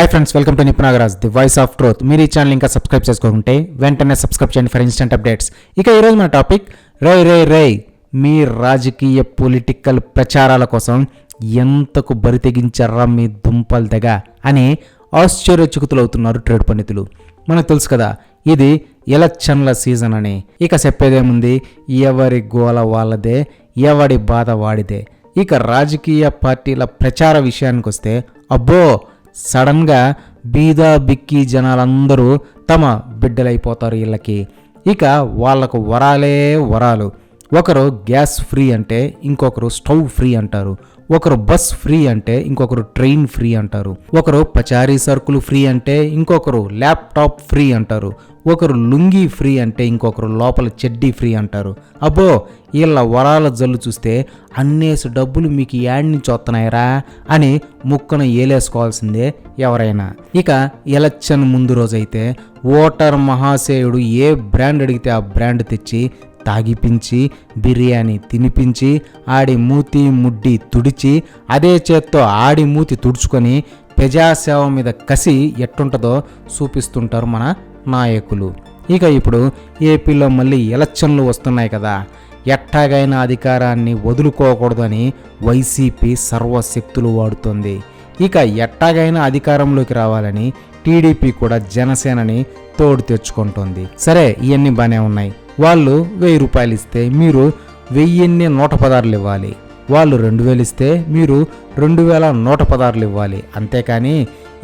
Hi friends welcome to Nipunanagaraj the voice of truth మీరు ఈ channel ఇంకా subscribe చేసుకుంటే వెంటనే సబ్స్క్రైబ్ చేయండి ఫర్ ఇన్స్టెంట్ అప్డేట్స్ ఇక ఈరోజు మన టాపిక్ రే రే రే మీ రాజకీయ పొలిటికల్ ప్రచారాల కోసం ఎంతకు బరి తెగించారా మీ దుంపలు తెగ అని ఆశ్చర్యచకుతులవుతున్నారు ట్రేడ్ పండితులు. మనకు తెలుసు కదా ఇది ఎలక్షన్ల సీజన్ అని. ఇక చెప్పేదేముంది ఎవరి గోల వాళ్ళదే ఎవడి బాధ వాడిదే. ఇక రాజకీయ పార్టీల ప్రచార విషయానికి వస్తే అబ్బో సడన్గా బీదా బిక్కి జనాలందరూ తమ బిడ్డలైపోతారు వీళ్ళకి ఇక వాళ్ళకు వరాలే వరాలు. ఒకరు గ్యాస్ ఫ్రీ అంటే ఇంకొకరు స్టవ్ ఫ్రీ అంటారు. ఒకరు బస్ ఫ్రీ అంటే ఇంకొకరు ట్రైన్ ఫ్రీ అంటారు. ఒకరు పచారీ సరుకులు ఫ్రీ అంటే ఇంకొకరు ల్యాప్టాప్ ఫ్రీ అంటారు. ఒకరు లుంగీ ఫ్రీ అంటే ఇంకొకరు లోపల చెడ్డీ ఫ్రీ అంటారు. అబ్బో వీళ్ళ వరాల జల్లు చూస్తే అన్నేసి డబ్బులు మీకు యాడ్ నుంచి వస్తున్నాయరా అని ముక్కను ఏలేసుకోవాల్సిందే ఎవరైనా. ఇక ఎలక్షన్ ముందు రోజైతే ఓటర్ మహాశయుడు ఏ బ్రాండ్ అడిగితే ఆ బ్రాండ్ తెచ్చి తాగిపించి బిర్యానీ తినిపించి ఆడి మూతి ముడ్డి తుడిచి అదే చేత్తో ఆడి మూతి తుడుచుకొని ప్రజాసేవ మీద కసి ఎట్టుంటుందో చూపిస్తుంటారు మన నాయకులు. ఇక ఇప్పుడు ఏపీలో మళ్ళీ ఎలక్షన్లు వస్తున్నాయి కదా. ఎట్టాగైన అధికారాన్ని వదులుకోకూడదని వైసీపీ సర్వశక్తులు వాడుతోంది. ఇక ఎట్టాగైనా అధికారంలోకి రావాలని టీడీపీ కూడా జనసేనని తోడు తెచ్చుకుంటుంది. సరే ఇవన్నీ బాగానే ఉన్నాయి. వాళ్ళు వెయ్యి రూపాయలు ఇస్తే మీరు వెయ్యిన్ని నూట పదార్లు ఇవ్వాలి. వాళ్ళు రెండు వేలు ఇస్తే మీరు రెండు వేల నూట పదార్లు ఇవ్వాలి. అంతేకాని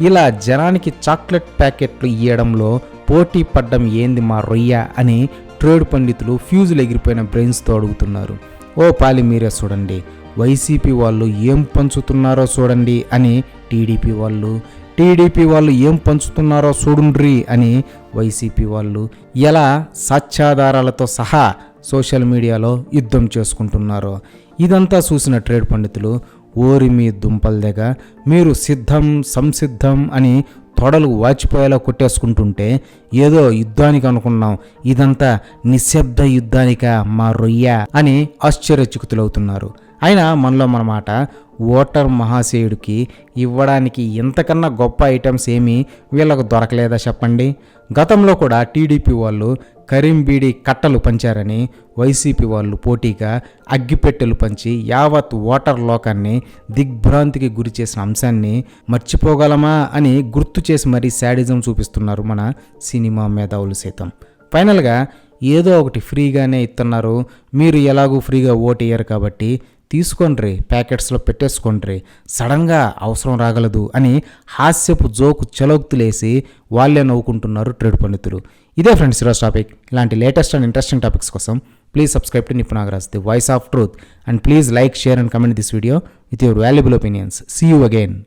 ఇలా జనానికి చాక్లెట్ ప్యాకెట్లు ఇవ్వడంలో పోటీ పడ్డం ఏంది మా రొయ్య అని ట్రేడ్ పండితులు ఫ్యూజులు ఎగిరిపోయిన బ్రెయిన్స్తో అడుగుతున్నారు. ఓ పాలి మీరే చూడండి. వైసీపీ వాళ్ళు ఏం పంచుతున్నారో చూడండి అని టీడీపీ వాళ్ళు టీడీపీ వాళ్ళు ఏం పంచుతున్నారో చూడుండ్రి అని వైసీపీ వాళ్ళు ఎలా సాక్ష్యాధారాలతో సహా సోషల్ మీడియాలో యుద్ధం చేసుకుంటున్నారో ఇదంతా చూసిన ట్రేడ్ పండితులు ఓరి మీ దుంపల్దెగ మీరు సిద్ధం సంసిద్ధం అని తొడలు వాచిపోయేలా కొట్టేసుకుంటుంటే ఏదో యుద్ధానికి అనుకున్నాం ఇదంతా నిశ్శబ్ద యుద్ధానిక మా రొయ్య అని ఆశ్చర్యచకుతులవుతున్నారు. అయినా మనలో మన మాట ఓటర్ మహాశయుడికి ఇవ్వడానికి ఇంతకన్నా గొప్ప ఐటమ్స్ ఏమీ వీళ్ళకు దొరకలేదా చెప్పండి? గతంలో కూడా టీడీపీ వాళ్ళు కరీంబీడి కట్టలు పంచారని వైసీపీ వాళ్ళు పోటీగా అగ్గిపెట్టెలు పంచి యావత్ ఓటర్ లోకాన్ని దిగ్భ్రాంతికి గురి చేసిన అంశాన్ని మర్చిపోగలమా అని గుర్తు చేసి మరీ శాడిజం చూపిస్తున్నారు మన సినిమా మేధావులు సైతం. ఫైనల్గా ఏదో ఒకటి ఫ్రీగానే ఇస్తున్నారు మీరు ఎలాగూ ఫ్రీగా ఓటేయరు కాబట్టి తీసుకోండ్రి ప్యాకెట్స్లో పెట్టేసుకోండ్రి. సడన్గా అవసరం రాగలదు అని హాస్యపు జోకు చలోక్తులేసి వాళ్ళే నవ్వుకుంటున్నారు ట్రేడ్ పండితులు. ఇదే ఫ్రెండ్స్ ఈరోజు టాపిక్. ఇలాంటి లేటెస్ట్ అండ్ ఇంట్రెస్టింగ్ టాపిక్స్ కోసం please subscribe to Nipunanagaraj the voice of truth. And please like share and comment this video with your valuable opinions. See you again